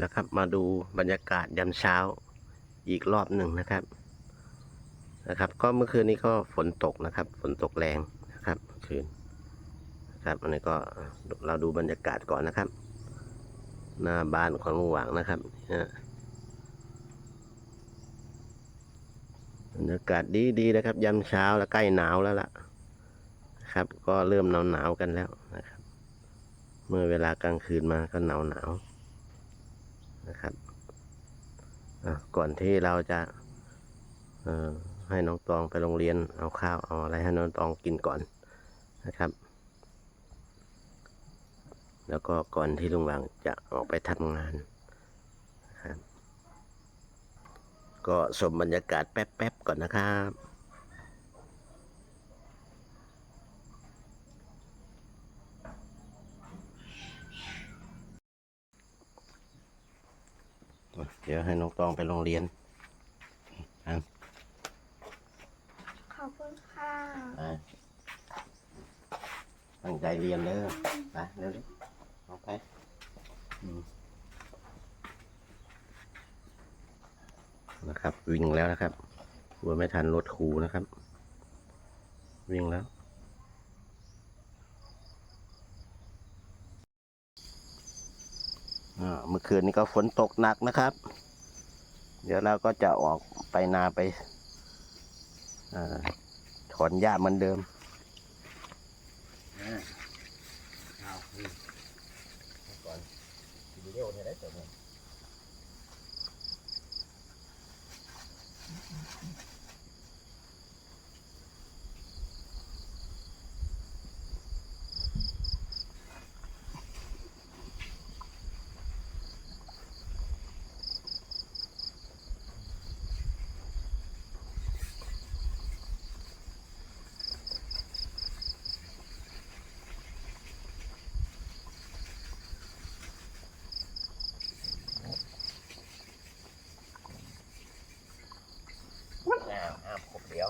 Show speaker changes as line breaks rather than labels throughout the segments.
แล้วครับ มาดูบรรยากาศยามเช้าอีกรอบหนึ่งนะครับ นะครับ ก็เมื่อคืนนี้ก็ฝนตกนะครับ ฝนตกแรงนะครับเมื่อคืนนะครับอันนี้ก็เราดูบรรยากาศก่อนนะครับ หน้าบ้านของลุงหวังนะครับนะบรรยากาศดีดีนะครับยามเช้าแล้วใกล้หนาวแล้วล่ะนะครับ ก็เริ่มหนาวหนาวกันแล้วนะครับ เมื่อเวลากลางคืนมาก็หนาวหนาว นะครับก่อนที่เราจะให้น้องตองไปโรงเรียนเอาข้าวเอาอะไรให้น้องตองกินก่อนนะครับ แล้วก็ก่อนที่ลุงหวังจะออกไปทำงานนะครับก็ชมบรรยากาศแป๊บๆก่อนนะครับ เดี๋ยวให้น้องตองไปโรงเรียนอะ
ขอบคุณค่ะ
ไปตั้งใจเรียนเลยไปเร็วๆเอาไปอืมนะครับ วิ่งแล้วนะครับกลัวไม่ทันรถครูนะครับ วิ่งแล้วอ่าเมื่อคืนนี้ก็ฝนตกหนักนะครับ เดี๋ยวเราก็จะออกไปนาไปอถอนหญ้าเหมือนเดิมอ้าวอ้าวขบเดียว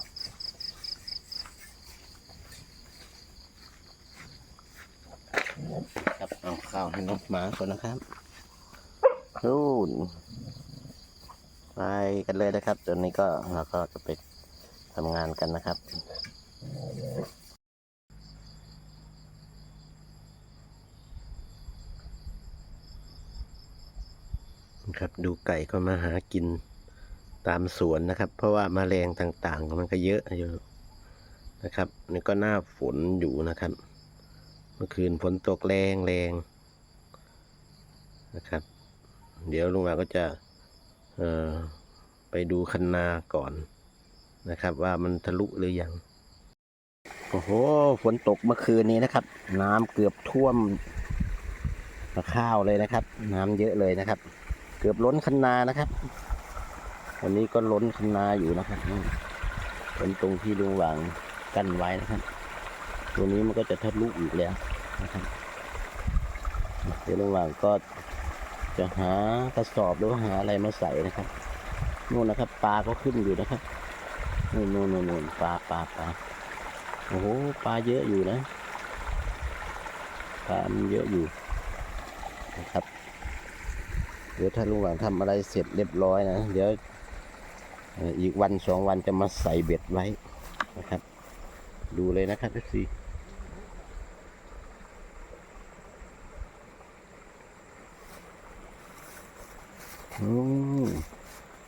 ครับเอาข้าวให้น้องหมาก่อนนะครับนู่นไปกันเลยนะครับตอนนี้ก็เราก็จะไปทำงานกันนะครับครับดูไก่ก็มาหากินตามสวนนะครับ เพราะว่าแมลงต่างๆ มันก็เยอะอยู่นะครับนี่ก็หน้าฝนอยู่นะครับ เมื่อคืนฝนตกแรงแรงนะครับ เดี๋ยวลุงมาก็จะไปดูคันนาก่อนนะครับ ว่ามันทะลุหรือยัง โอ้โห ฝนตกเมื่อคืนนี้นะครับ น้ำเกือบท่วมข้าวเลยนะครับ น้ำเยอะเลยนะครับ เกือบล้นคันนานะครับวันนี้ก็ล้นคันนาอยู่นะครับเป็นตรงที่ลุงหวางกั้นไว้นะครับ ตัวนี้มันก็จะทะลุอีกแล้วนะครับเดี๋ยวลุงหวางก็จะหากระสอบหรือว่าหาอะไรมาใส่นะครับนู่นนะครับปลาก็ขึ้นอยู่นะครับนู่นนู่นนู่นนู่นปลาปลาปลาโอ้โหปลาเยอะอยู่นะปลามันเยอะอยู่นะครับ เดี๋ยวถ้าลุงหวังทำอะไรเสร็จเรียบร้อยนะเดี๋ยวอีกวันสองวันจะมาใส่เบ็ดไว้นะครับ ดูเลยนะครับทุกที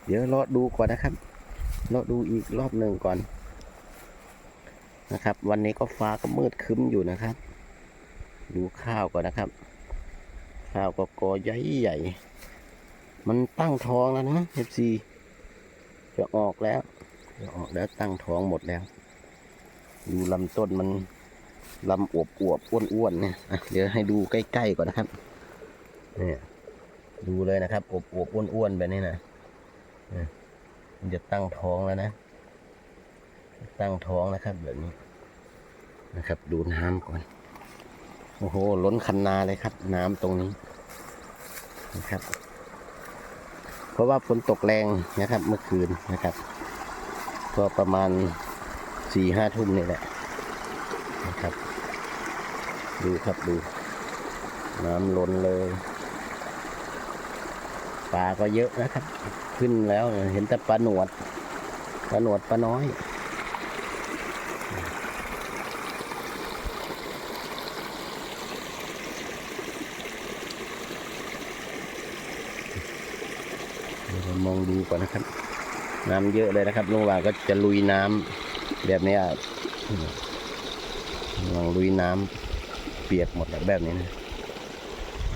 เดี๋ยวรอดูก่อนนะครับรอดูอีกรอบหนึ่งก่อน นะครับ วันนี้ก็ฟ้าก็มืดคึ้มอยู่นะครับ ดูข้าวก่อนนะครับ ข้าวก็กอใหญ่ใหญ่ มันตั้งท้องแล้วนะเอฟซีจะออกแล้วจะออกแล้วตั้งท้องหมดแล้ว ดูลำต้นมันลำอวบอวบอ้วนอ้วนเนี่ยเดี๋ยวให้ดูใกล้ๆก่อนนะครับ เนี่ย ดูเลยนะครับอบอวบอ้วนๆแบบนี้นะมันจะตั้งท้องแล้วนะ ตั้งท้องนะครับ แบบนี้นะครับ ดูน้ำก่อน โอ้โห ล้นคันนาเลยครับ น้ำตรงนี้นะครับ เพราะว่าฝนตกแรงนะครับ เมื่อคืนนะครับ ก็ประมาณสี่ห้าทุ่มนี่แหละนะครับ ดูครับดู น้ำล้นเลย ลาก็เยอะนะครับ ขึ้นแล้วเห็นแต่ปลาหนวดปลาหนวดปลาน้อย มองดูก่อนนะครับ น้ำเยอะเลยนะครับลุงว่าก็จะลุยน้ำแบบนี้ยลองลุยน้ำเปียกหมดแล้วแบบนี้นะ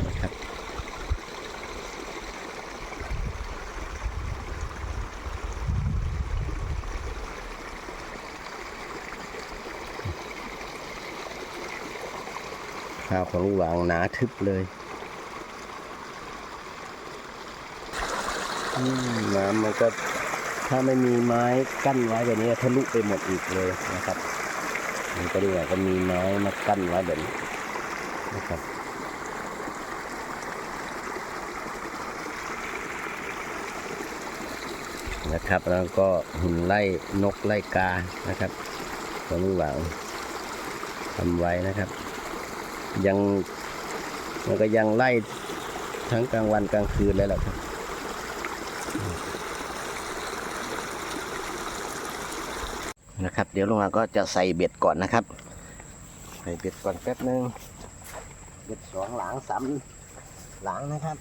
นะครับ ข้าวของลุงหวางหนาทึบเลยน้ำมันก็ถ้าไม่มีไม้กั้นไว้แบบนี้ทะลุไปหมดอีกเลยนะครับมันก็เรียกว่าก็มีไม้มากั้นไว้แบบนี้นะครับนะครับแล้วก็หุ่นไล่นกไล่กานะครับของลุงหวางทำไว้นะครับ ยังมันก็ยังไล่ทั้งกลางวันกลางคืนเลยแหละครับนะครับ เดี๋ยวลงอาก็จะใส่เบ็ดก่อนนะครับ ใส่เบ็ดก่อนแป๊บนึงเบ็ดสองหลังสามหลังนะครับ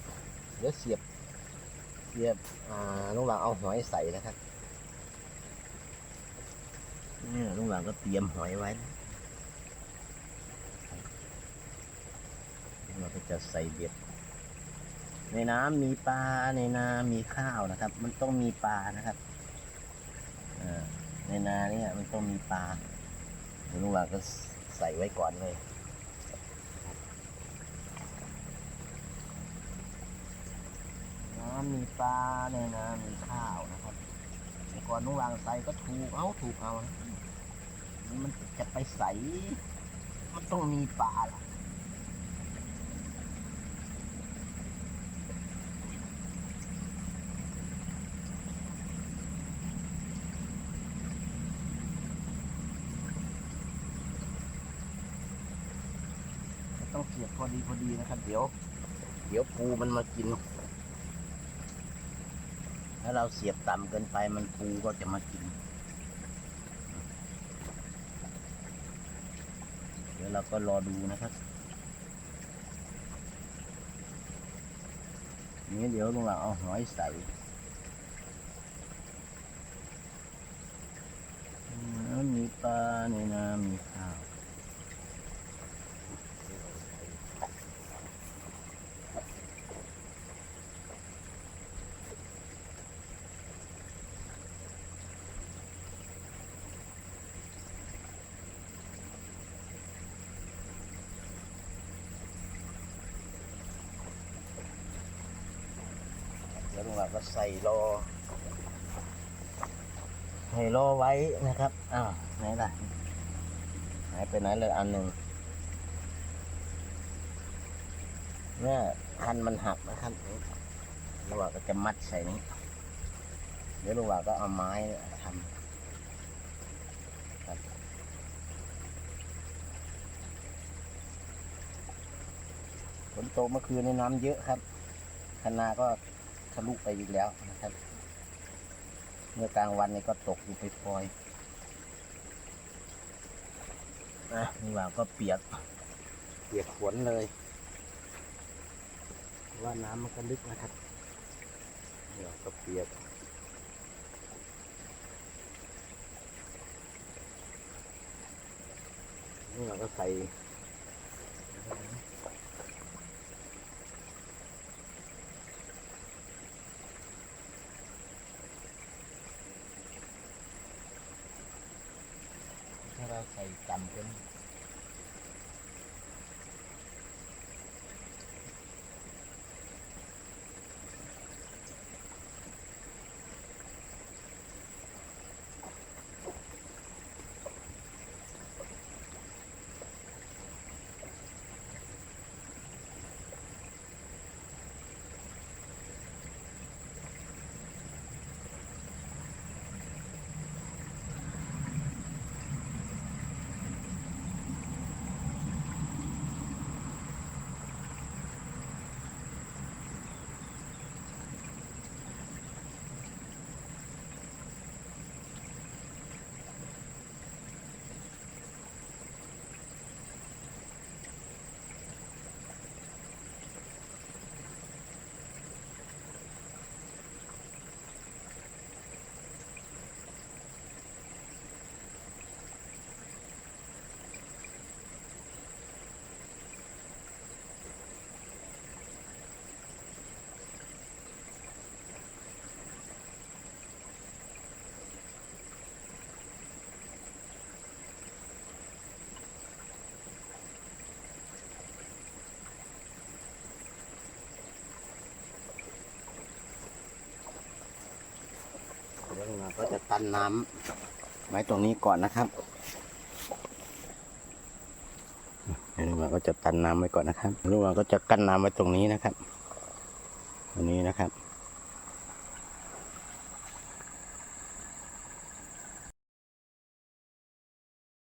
เดี๋ยวเสียบเสียบอ่าลุงหลังเอาหอยใส่นะครับนี่ลุงหลังก็เตรียมหอยไว้นะ เราก็ จะใส่เบ็ด ในน้ำมีปลาในนา มีข้าวนะครับ มันต้องมีปลานะครับในนาเนี่ยมันต้องมีปลาเดี๋ยวลุงหลังก็ใส่ไว้ก่อนเลยน้ำมีปลาในนามีข้าวนะครับก่อนลุงหลังใส่ก็ถูกเอาถูกเอานะมันจะไปใส่มันต้องมีปลาล่ะ ต้องเสียบพอดีพอดีนะครับ เดี๋ยว เดี๋ยวปูมันมากิน ถ้าเราเสียบต่ำเกินไปมันปูก็จะมากิน เดี๋ยวเราก็รอดูนะครับนี้เดี๋ยวลงหลังเอาหอยใส่น้ำมีปลาในน้ำมีข้าว แล้วลุงหลัง ก็ใส่รอให้รอไว้นะครับอ้าวไหนล่ะหายไปไหนเลยอันหนึ่งเนี่ยคันมันหักนะครับลุงหลังก็จะมัดใส่นี้เดี๋ยวลุงหลังก็เอาไม้ทำครับฝนตกเมื่อคืนในน้ำเยอะครับคณาก็ ทะลุไปอีกแล้วนะครับ เมื่อกลางวันนี่ก็ตกอยู่ไปปล่อยๆนะนี่ว่าก็เปียก เปียกฝนเลย ว่าน้ำมันก็ลึกนะครับนี่ว่าก็เปียกนี่เราก็ใส่ ดี๋ยวลงมางก็จะตันน้ำไว้ตรงนี้ก่อนนะครับเดี๋ยวลุงมางก็จะตันน้ำไว้ก่อนนะครับลุงมางก็จะกั้นน้ำไว้ตรงนี้นะครับตรงนี้นะครับ